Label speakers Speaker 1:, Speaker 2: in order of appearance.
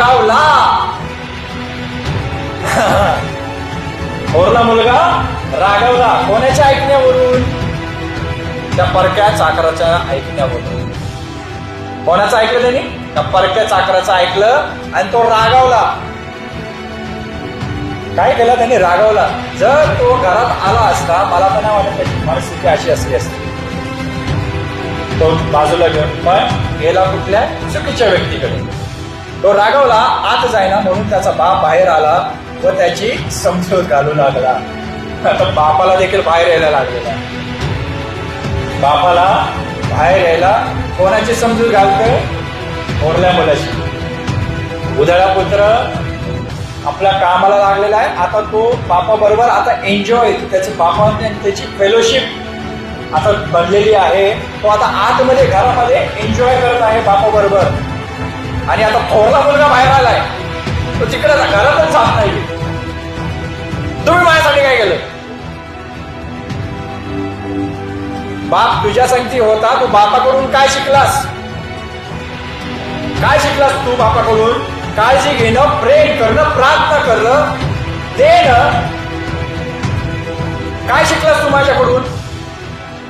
Speaker 1: रागावला थोरला मुलगा रागावला. कोणाच्या ऐकण्यावरून? त्या परक्या चाकराच्या ऐकण्यावरून. कोणाचं ऐकलं त्यांनी? त्या परक्या चाकराचं ऐकलं आणि तो रागावला. काय केलं त्यांनी? रागावला. जर तो घरात आला असता मला तर नाही वाटत त्याची परिस्थिती अशी असली असती. तो बाजूला घेऊन पण गेला कुठल्या चुकीच्या व्यक्तीकडे. तो रागावला आत जायना म्हणून त्याचा बाप बाहेर आला व त्याची समजूत घालू लागला आता बापाला देखील बाहेर यायला लागलेला बापाला बाहेर यायला कोणाची समजूत घालते थोरल्या मुलाची. उदळा पुत्र आपल्या कामाला लागलेला आहे. आता तो बापा बरोबर आता एन्जॉय त्याचे बापा त्याची फेलोशिप आता बनलेली आहे. तो आता आतमध्ये घरामध्ये एन्जॉय करत आहे बापा बरोबर आणि आता थोरला मुलगा बाहेर आलाय. तो तिकडे घरातच जात नाही तुम्ही माझ्यासाठी काय केलं? बाप तुझ्या संगती होता तू बापाकडून काय शिकलास? काय शिकलास तू बापाकडून? काळजी घेणं प्रेम करणं प्रार्थना करणं देणं. काय शिकलास तू माझ्याकडून?